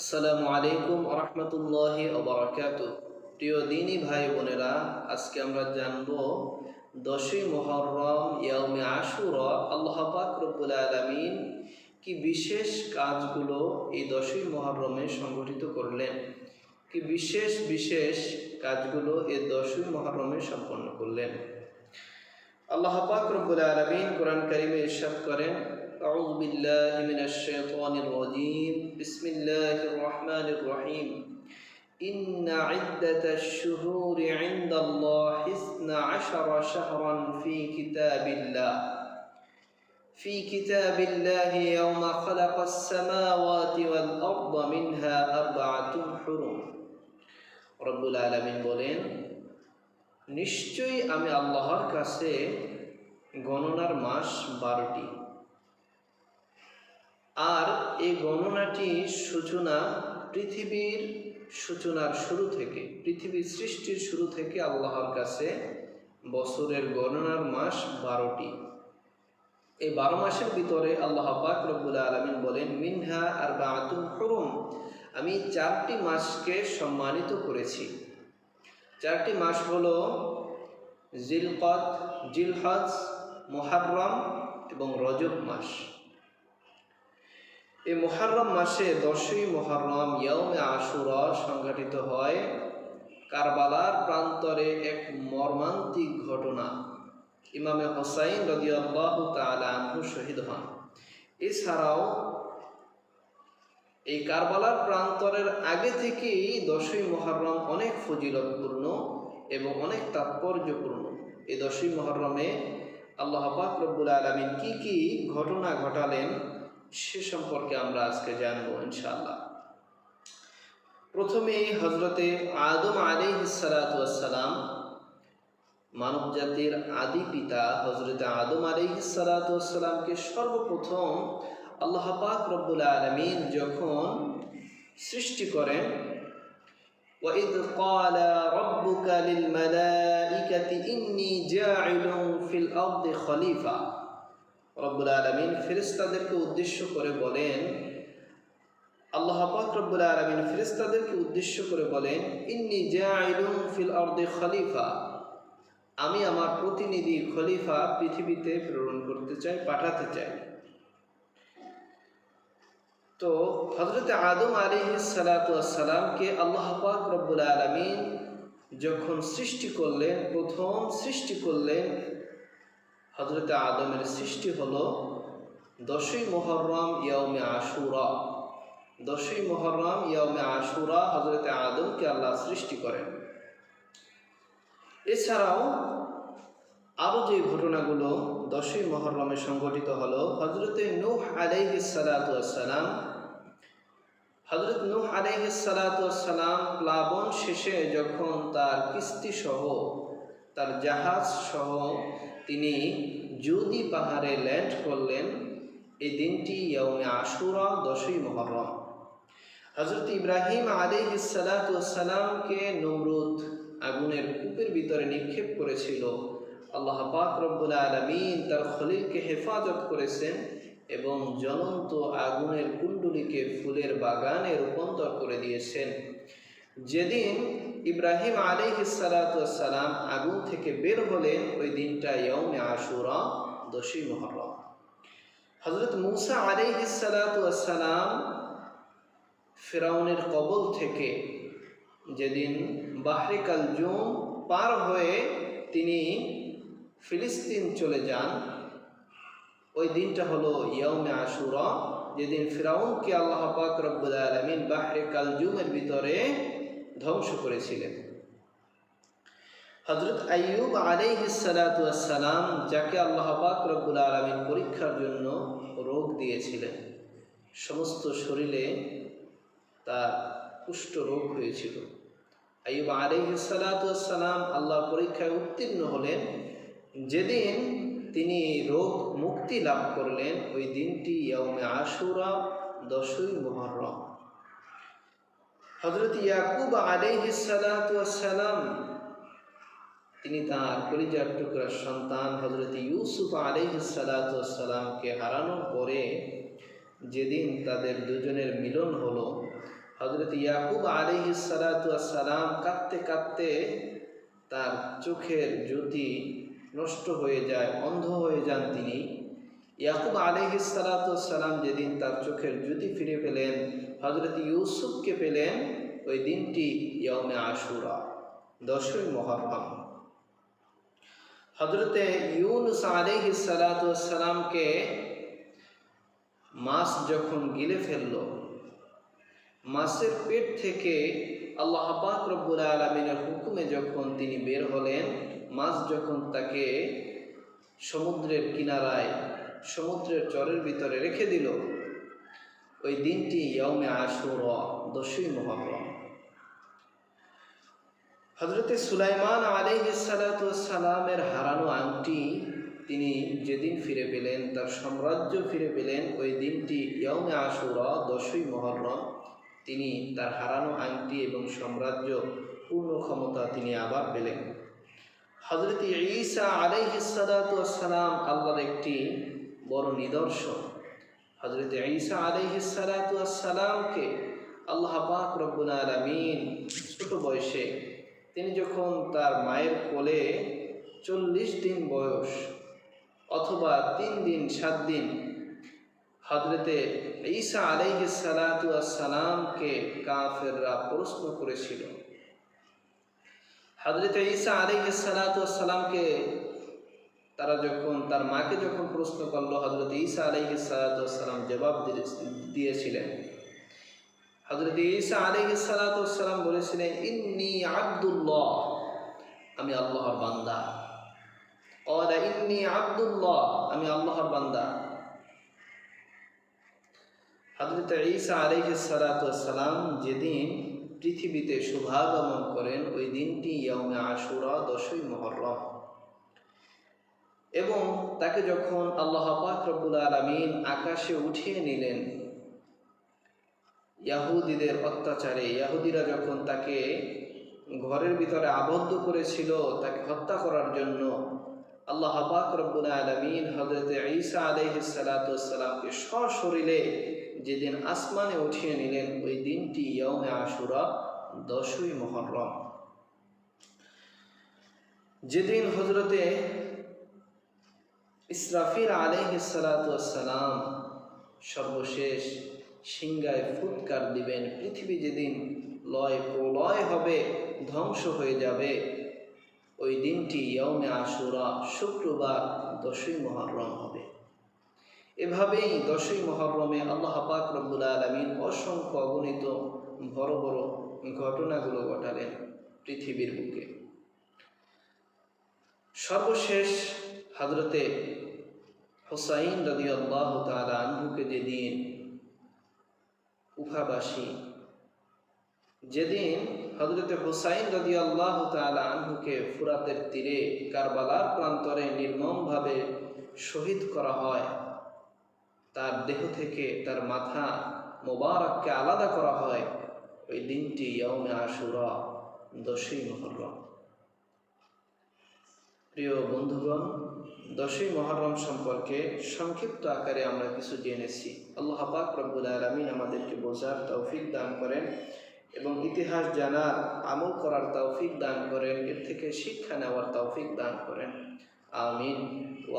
আসসালামু আলাইকুম রহমতুল্লাহ ওবরাকাত প্রিয় দিনী ভাই বোনেরা, আজকে আমরা জানব দশই মহরম ইয়াউমে আশুরা, আল্লাহ পাক আলামিন কি বিশেষ কাজগুলো এই দশই মহরমে সংগঠিত করলেন? কি বিশেষ বিশেষ কাজগুলো এই দশই মহরমে সম্পন্ন করলেন? আল্লাহ পাক রব্বুল আলামিন কোরআন কারিমে ইরশাদ করেন أعوذ بالله من الشيطان الرجيم بسم الله الرحمن الرحيم إن عدة الشهور عند الله اثنا عشر شهرا في كتاب الله في كتاب الله يوم خلق السماوات والأرض منها أربعة حرم رب العالمين বলেন নিশ্চয়ই আমি আল্লাহর কাছে গণনার মাস বারোটি আর এই গণনাটি সূচনা পৃথিবীর সূচনার শুরু থেকে, পৃথিবীর সৃষ্টির শুরু থেকে আল্লাহর কাছে বছরের গণনার মাস বারোটি। এই বারো মাসের ভিতরে আল্লাহ পাক রব্বুল আলমিন বলেন, মিনহা আর বাতুল হরুম। আমি চারটি মাসকে সম্মানিত করেছি। চারটি মাস হল জিলকত, জিলহজ, মোহাররম এবং রজব মাস। এই মোহাররম মাসে দশই মোহাররম ইয়মে আশুরা সংঘটিত হয় কারবালার প্রান্তরে এক মর্মান্তিক ঘটনা। ইমামে হোসাইন রদিয়াল্লাহু শহীদ হন। এছাড়াও এই কারবালার প্রান্তরের আগে থেকেই দশই মহরম অনেক ফজিলতপূর্ণ এবং অনেক তাৎপর্যপূর্ণ। এই দশই মহরমে আল্লাহ পাক রব্বুল আলমিন কি কি ঘটনা ঘটালেন সে সম্পর্কে আমরা আজকে জানবো ইনশাআল্লাহ প্রথমেই হজরতে আদম আলী সালাম মানব জাতির আদি পিতা হজরতে আদম আলী সালাতামকে সর্বপ্রথম আল্লাহ পাক রব্বুল আলমিন যখন সৃষ্টি করেন وإذ قال ربك للملائكة إني جاعل في الأرض خليفة রব্বুল আলমিন ফেরিস্তাদেরকে উদ্দেশ্য করে বলেন, আল্লাহ পাক রব্বুল আলমিন ফেরিস্তাদেরকে উদ্দেশ্য করে বলেন, ইন্নি ফিল অর্দে খলিফা। আমি আমার প্রতিনিধি খলিফা পৃথিবীতে প্রেরণ করতে চাই, পাঠাতে চাই। তো হজরত আদম আলী সালাতামকে আল্লাহ পাক রব্বুল আলমিন যখন সৃষ্টি করলেন, প্রথম সৃষ্টি করলেন হজরত আদমের সৃষ্টি হলো দশই মোহরম ইয়মে আশুরা। দশই মোহরম ইয়মে আশুরা হজরত আদমকে আল্লাহ সৃষ্টি করেন। এছাড়াও আরও যে ঘটনাগুলো দশই মহরমে সংঘটিত হলো হজরতে নূহ আলাইহি সালাতাম হজরত নূহ আলাইহি সালাতাম প্লাবন শেষে যখন তার কিস্তি সহ তার জাহাজ সহ তিনি যদি পাহাড়ে ল্যান্ড করলেন এই দিনটি ইয়মে আশুরা দশই মহরম হজরত ইব্রাহিম আলিহ সালাতামকে নমরুদ আগুনের কূপের ভিতরে নিক্ষেপ করেছিল। আল্লাহ পাক রব্বুল আলমিন তার খলিলকে হেফাজত করেছেন এবং জ্বলন্ত আগুনের কুণ্ডুলিকে ফুলের বাগানে রূপান্তর করে দিয়েছেন। যেদিন ইব্রাহিম আলিহ সালাতাম আগুন থেকে বের হলেন, ওই দিনটা ইয়মে আশুরা দোষী মহরম হজরত মুসা আলিহ সালাতাম ফেরাউনের কবল থেকে যেদিন বাহরে কালজুম পার হয়ে তিনি ফিলিস্তিন চলে যান, ওই দিনটা হলো ইয়মে আশুরা, যেদিন ফিরাউনকে আল্লাহ পাক রব্বুল আলমিন বাহরে কালজুমের ভিতরে ধ্বংস করেছিলেন। হজরত আইয়ুব আলাইহিসালাম যাকে আল্লাহ পাক রব্বুল আলমিন পরীক্ষার জন্য রোগ দিয়েছিলেন, সমস্ত শরীরে তার কুষ্ঠ রোগ হয়েছিল। আইয়ুব আলাইহিসালাম আল্লাহর পরীক্ষায় উত্তীর্ণ হলেন। যেদিন তিনি রোগ মুক্তি লাভ করলেন, ওই দিনটি ইয়মে আশুরা দশই মোহরম হজরত ইয়াকুব আলাইহিসালাম তিনি তাঁর পরিজার টুকরার সন্তান হজরত ইউসুফ আলাইহিসালামকে হারানোর পরে যেদিন তাদের দুজনের মিলন হলো হজরত ইয়াকুব আলিহি সালাম কাঁদতে কাঁদতে তার চোখের জ্যোতি নষ্ট হয়ে যায়, অন্ধ হয়ে যান তিনি। ইয়াকুব আলিহি সালাম যেদিন তার চোখের জ্যোতি ফিরে পেলেন হজরত ইউসুফকে পেলেন ওই দিনটি ইয়মে আশুরা, দশই মহরম হজরতে ইউনুস আলিহি সালামকে মাছ যখন গিলে ফেলল, মাছের পেট থেকে আল্লাহ পাক রব্বুল আলমিনের হুকুমে যখন তিনি বের হলেন, মাছ যখন তাকে সমুদ্রের কিনারায় সমুদ্রের চরের ভিতরে রেখে দিল। ওই দিনটি ইয়মে আশুর, দশই মহরম হজরতে সুলাইমান আলাইসালামের হারানো আংটি তিনি যেদিন ফিরে পেলেন, তার সাম্রাজ্য ফিরে পেলেন, ওই দিনটি ইয়মে আশুরা, দশই মহরম তিনি তার হারানো আংটি এবং সাম্রাজ্য পূর্ণ ক্ষমতা তিনি আবার পেলেন। হজরত ঈসা আলাইহিসালাম আল্লাহর একটি বড় নিদর্শন। হজরত ঈসা আলাইহিসালামকে আল্লাহ পাক রব্বুল আলমিন ছোট বয়সে তিনি যখন তার মায়ের কোলে চল্লিশ দিন বয়স অথবা তিন দিন, সাত দিন হজরতে ঈসা আলাইহি সালামকে কাফেররা প্রশ্ন করেছিল। হজরত ঈসা আলাইহি সালামকে তারা যখন, তার মাকে যখন প্রশ্ন করল হজরত ঈসা সালাম জবাব দিয়েছিলেন। হজরত ঈসা সালাম বলেছিলেন, ইন্নি আব্দুল্লাহ আমি আল্লাহর বান্দা। অদা ইন্নি আব্দুল্লাহ আমি আল্লাহর বান্দা। হজরত ঈসা আলাইসালাম যেদিন পৃথিবীতে শুভাগমন করেন, ওই দিনটি ইয়মে আশুরা দশই মহরম। এবং তাকে যখন আল্লাহ পাক আলমিন আকাশে উঠিয়ে নিলেন, ইয়াহুদিদের অত্যাচারে, ইয়াহুদিরা যখন তাকে ঘরের ভিতরে আবদ্ধ করেছিল, তাকে হত্যা করার জন্য, আল্লাহ পাক রব্বুল আলমিন হজরত ঈসা আলহিসালামকে সশরীরে যেদিন আসমানে উঠিয়ে নিলেন, ওই দিনটি ইয়মে আশুরা দশই মহরম যেদিন হজরতে ইসরাফির আলহিসালাম সর্বশেষ সিংগায় ফুৎকার দিবেন, পৃথিবী যেদিন লয় প্রলয় হবে, ধ্বংস হয়ে যাবে। ওই দিনটি ইয়মে আশুরা শুক্রবার দশই মহরম হবে। এভাবেই দশই মহরমে আল্লাহ পাক রব্বুল আলমিন অসংখ্য অগণিত বড় বড় ঘটনাগুলো ঘটালেন পৃথিবীর বুকে। সর্বশেষ হাজরতে হোসাইন রদি আল্লাহ তালা আনহুকে যেদিন উফাবাসী যেদিন হজরতে হুসাইন রদি আল্লাহ তালা আনহুকে ফুরাতের তীরে কারবালার প্রান্তরে নির্মমভাবে শহীদ করা হয়, তার দেহ থেকে তার মাথা মোবারককে আলাদা করা হয়, ওই দিনটি ইয়মে আশুরা, দশই মহরম। প্রিয় বন্ধুগণ দশই মহরম সম্পর্কে সংক্ষিপ্ত আকারে আমরা কিছু জেনেছি। আল্লাহ পাক রব্বুল আলমিন আমাদেরকে বোঝার তৌফিক দান করেন এবং ইতিহাস জানার, আমল করার তৌফিক দান করেন, এর থেকে শিক্ষা নেওয়ার তৌফিক দান করেন। আমিন।